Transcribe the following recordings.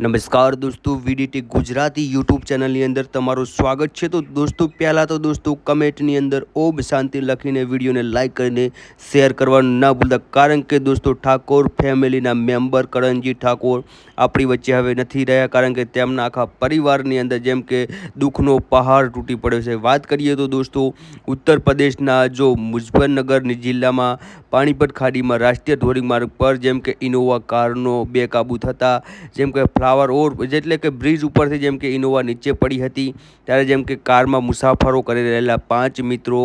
નમસ્કાર દોસ્તો, VDT Gujarati YouTube ચેનલની અંદર તમારું સ્વાગત છે. તો દોસ્તો, પહેલાં તો દોસ્તો, કમેન્ટની અંદર ઓમ શાંતિ લખીને વિડીયોને લાઇક કરીને શેર કરવાનું ના ભૂલતા, કારણ કે દોસ્તો, ઠાકોર ફેમિલીના મેમ્બર કરણજી ઠાકોર આપણી વચ્ચે હવે નથી રહ્યા, કારણ કે તેમના આખા પરિવારની અંદર જેમ કે દુઃખનો પહાડ તૂટી પડ્યો છે. વાત કરીએ તો દોસ્તો ઉત્તર પ્રદેશના જો મુઝફરનગર જિલ્લામાં પાણીપત ખાડીમાં રાષ્ટ્રીય ધોરીમાર્ગ પર જેમ કે ઇનોવા કારનો બેકાબૂ થતાં, જેમ કે ફ્લાવર ઓર એટલે કે બ્રિજ ઉપરથી જેમ કે ઇનોવા નીચે પડી હતી, ત્યારે જેમ કે કારમાં મુસાફરો કરી રહેલા પાંચ મિત્રો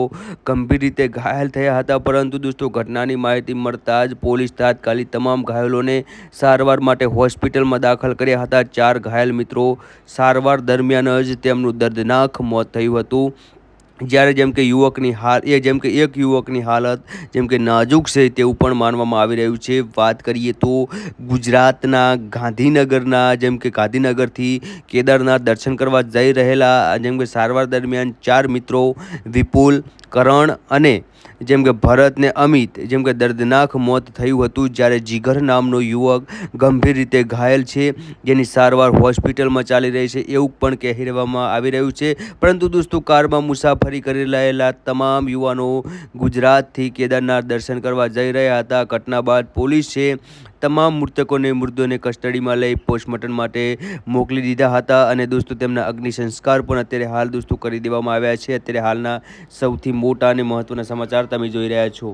ગંભીર રીતે ઘાયલ થયા હતા. પરંતુ દોસ્તો, ઘટનાની માહિતી મળતા જ પોલીસ તાત્કાલિક તમામ ઘાયલોને સારવાર માટે હોસ્પિટલમાં દાખલ કર્યા હતા. ચાર ઘાયલ મિત્રો સારવાર દરમિયાન જ તેમનું દર્દનાક મોત થયું હતું. જ્યારે જેમ કે યુવકની હાલ, એ જેમ કે એક યુવકની હાલત જેમ કે નાજુક છે તેવું પણ માનવામાં આવી રહ્યું છે. વાત કરીએ તો ગુજરાતના ગાંધીનગરના, જેમ કે ગાંધીનગરથી કેદારનાથ દર્શન કરવા જઈ રહેલા, જેમ કે સારવાર દરમિયાન ચાર મિત્રો વિપુલ, કરણ અને જેમ કે ભરત ને અમિત, જેમ કે દર્દનાક મોત થયું હતું જ્યારે જીગર નામનો યુવક ગંભીર રીતે ઘાયલ છે. જેની સારવાર હોસ્પિટલમાં ચાલી રહી છે એવું પણ કહેવામાં આવી રહ્યું છે. પરંતુ દોસ્તો, કારમાં મુસાફરી કરી રહેલા તમામ યુવાનો ગુજરાતથી કેદારનાથ દર્શન કરવા જઈ રહ્યા હતા. ઘટના બાદ પોલીસે તમામ મૃતકોને મૃતોને કસ્ટડીમાં લઈ પોસ્ટમોર્ટમ માટે મોકલી દીધા હતા અને દોસ્તો, તેમના અગ્નિ સંસ્કાર પણ અત્યારે હાલ દોસ્તો કરી દેવામાં આવ્યા છે. અત્યારે હાલના સૌથી મોટા અને મહત્ત્વના સમાચાર તમે જોઈ રહ્યા છો.